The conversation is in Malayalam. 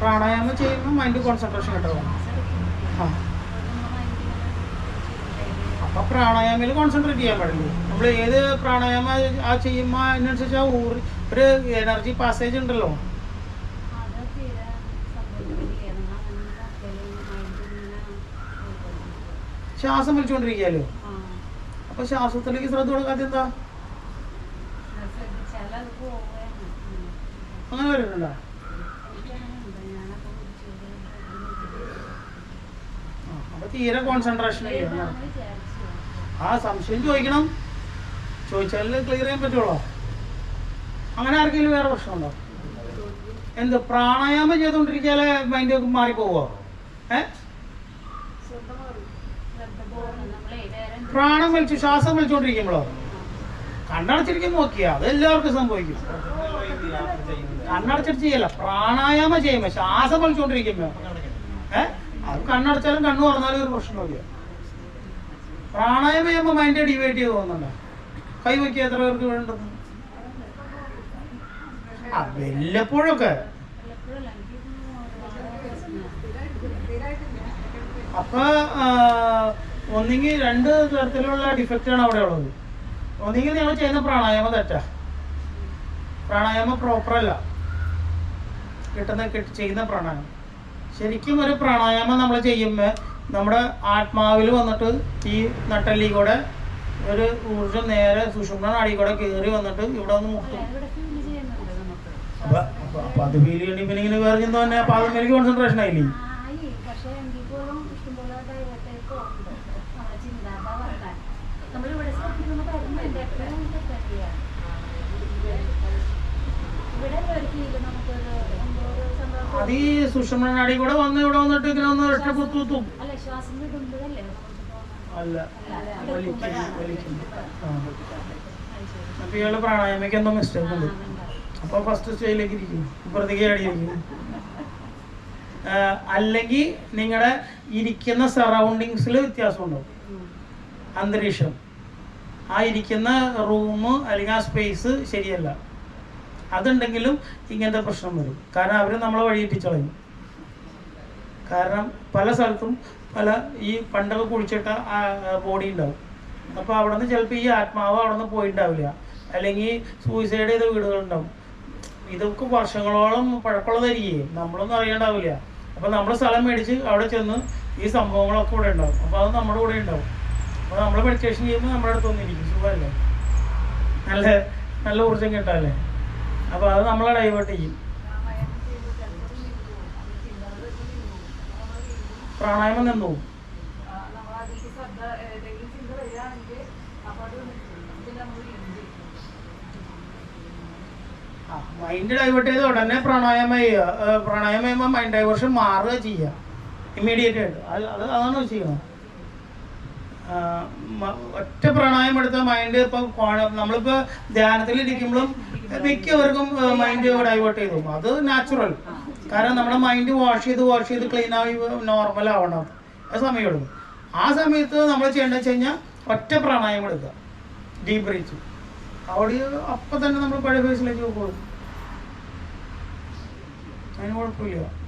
പ്രാണായാമം ചെയ്യുമ്പോൾ മൈൻഡ് കോൺസെൻട്രേഷൻ കേട്ടോ. ആ. അപ്പോൾ പ്രാണായാമയിൽ കോൺസെൻട്രേറ്റ് ചെയ്യാൻ പാടില്ല? നമ്മൾ ഏത് പ്രാണായാമ ആ ചെയ്യുമ്പോൾ അതിനനുസരിച്ച് ആ ഊർ ഒരു എനർജി പാസേജ് ഉണ്ടല്ലോ. ശ്വാസം വലിച്ചുകൊണ്ടിരിക്കുകയല്ലോ? അപ്പോൾ ശ്വാസത്തിലേക്ക് ശ്രദ്ധ കൊടുക്കാത്ത എന്താ? അങ്ങനെ വരുന്നുണ്ടോ അപ്പൊ തീരെ കോൺസെൻട്രേഷൻ ചെയ്യണം ആ സംശയം ചോദിക്കണം. ചോദിച്ചാലേ ക്ലിയർ ചെയ്യാൻ പറ്റുള്ളൂ. അങ്ങനെ ആർക്കെങ്കിലും വേറെ പ്രശ്നമുണ്ടോ? എന്ത് പ്രാണായാമം ചെയ്തുകൊണ്ടിരിക്കാതെ മൈൻഡ് മാറിപ്പോവോ? ഏ? പ്രാണം വലിച്ചു ശ്വാസം വലിച്ചുകൊണ്ടിരിക്കുമ്പോഴോ? കണ്ണടച്ചിരിക്കും നോക്കിയാ അത് എല്ലാവർക്കും സംഭവിക്കും. കണ്ണടച്ചിട്ട് ചെയ്യല്ല പ്രാണായാമം ചെയ്യുമ്പോ ശ്വാസം വലിച്ചുകൊണ്ടിരിക്കുമ്പോ ഏഹ് അത് കണ്ണടച്ചാലും കണ്ണു തുറന്നാലും ഒരു പ്രശ്നമില്ല പ്രാണായാമം ചെയ്യുമ്പോ മൈൻഡ് ഡിവൈഡ് ചെയ്ത് പോകുന്നുണ്ടോ. കൈ വയ്ക്കുക എത്ര പേർക്ക് വേണ്ടത്? ആ വല്ലപ്പോഴൊക്കെ. അപ്പൊ ഒന്നെങ്കിൽ രണ്ട് തരത്തിലുള്ള ഡിഫക്റ്റാണ് അവിടെ ഉള്ളത്. ഒന്നെങ്കിൽ നിങ്ങൾ ചെയ്യുന്ന പ്രാണായാമം തെറ്റാ പ്രാണായാമം പ്രോപ്പർ അല്ല. കിട്ടുന്ന ചെയ്യുന്ന പ്രാണായാമം. ശരിക്കും ഒരു പ്രാണായാമം നമ്മൾ ചെയ്യുമ്പോൾ നമ്മുടെ ആത്മാവിൽ വന്നിട്ട് ഈ നട്ടല്ലി കൂടെ ഒരു ഊർജം നേരെ സുഷുമ്ന നാടി കൂടെ കയറി വന്നിട്ട് ഇവിടെ വന്ന് മുട്ടും. അപ്പൊ അത് ഫീൽ പിന്നെ ഇങ്ങനെ വേറെ തന്നെ അപ്പൊ കോൺസെൻട്രേഷൻ ആയില്ലേ? അത് ഈ സുഷുമ്ന നാടി കൂടെ വന്ന് ഇവിടെ വന്നിട്ട് ഇങ്ങനെ ഒന്ന് ഒറ്റ കുത്തു അല്ല. അപ്പൊ ഇയാൾ പ്രാണായാമയ്ക്ക് എന്തോ മിസ്റ്റേക്ക് ഉണ്ട്. അപ്പൊ ഫസ്റ്റ് സ്റ്റേജിലേക്ക് ഇരിക്കും ഇപ്പുറത്തേക്ക് അടിയിരിക്കും അല്ലെങ്കിൽ നിങ്ങളുടെ ഇരിക്കുന്ന സറൗണ്ടിങ്സിൽ വ്യത്യാസമുണ്ടാവും. ഉം. അന്തരീക്ഷം. ആ ഇരിക്കുന്ന റൂം അല്ലെങ്കിൽ ആ സ്പേസ് ശരിയല്ല. അതുണ്ടെങ്കിലും ഇങ്ങനത്തെ പ്രശ്നം വരും. കാരണം അവർ നമ്മളെ വഴിയിപ്പിച്ചളയും. കാരണം പല സ്ഥലത്തും പല ഈ പണ്ടൊക്കെ കുഴിച്ചിട്ട ബോഡി ഉണ്ടാവും. അപ്പോൾ അവിടെ നിന്ന് ചിലപ്പോൾ ഈ ആത്മാവ് അവിടെ നിന്ന് പോയിട്ടുണ്ടാവില്ല അല്ലെങ്കിൽ സൂയിസൈഡ് ചെയ്ത വീടുകളുണ്ടാവും. ഇതൊക്കെ വർഷങ്ങളോളം പഴക്കമുള്ളതായിരിക്കും. നമ്മളൊന്നും അറിയണ്ടാവില്ല. അപ്പോൾ നമ്മൾ സ്ഥലം മേടിച്ച് അവിടെ ചെന്ന് ഈ സംഭവങ്ങളൊക്കെ ഇവിടെ ഉണ്ടാവും. അപ്പോൾ അത് നമ്മുടെ കൂടെ ഉണ്ടാവും. അപ്പോൾ നമ്മൾ മെഡിറ്റേഷൻ ചെയ്യുമ്പോൾ നമ്മുടെ അടുത്ത് വന്നിരിക്കും. സുഖമല്ലേ നല്ല നല്ല ഊർജം കിട്ടാല്ലേ? അപ്പോൾ അത് നമ്മളെ ഡൈവേർട്ട് ചെയ്യും. പ്രാണായാമം നിന്നു. മൈൻഡ് ഡൈവേർട്ട് ചെയ്ത് ഉടനെ പ്രാണായാമം ചെയ്യുക. പ്രാണായാമം ചെയ്യുമ്പോൾ മൈൻഡ് ഡൈവേർഷൻ മാറുക ചെയ്യുക ഇമ്മീഡിയറ്റ് ആയിട്ട്. അത് അത് അതാണ് ചെയ്യണം ഒറ്റ പ്രാണായം എടുത്ത മൈൻഡ് ഇപ്പം നമ്മളിപ്പോൾ ധ്യാനത്തിൽ ഇരിക്കുമ്പോഴും മിക്കവർക്കും മൈൻഡ് ഡൈവേർട്ട് ചെയ്തു. അത് നാച്ചുറൽ കാരണം നമ്മുടെ മൈൻഡ് വാഷ് ചെയ്ത് വാഷ് ചെയ്ത് ക്ലീൻ ആയി നോർമൽ ആവണം. ആ സമയമെടുക്കും. ആ സമയത്ത് നമ്മൾ ചെയ്യേണ്ടത് വെച്ച് കഴിഞ്ഞാൽ ഒറ്റ പ്രാണായം എടുക്കുക. ഡീപ് ബ്രീത്ത് അവിടെ അപ്പം തന്നെ നമ്മൾ പഴയ ഫേസിലേക്ക് പോകും അതിന് കുഴപ്പമില്ല.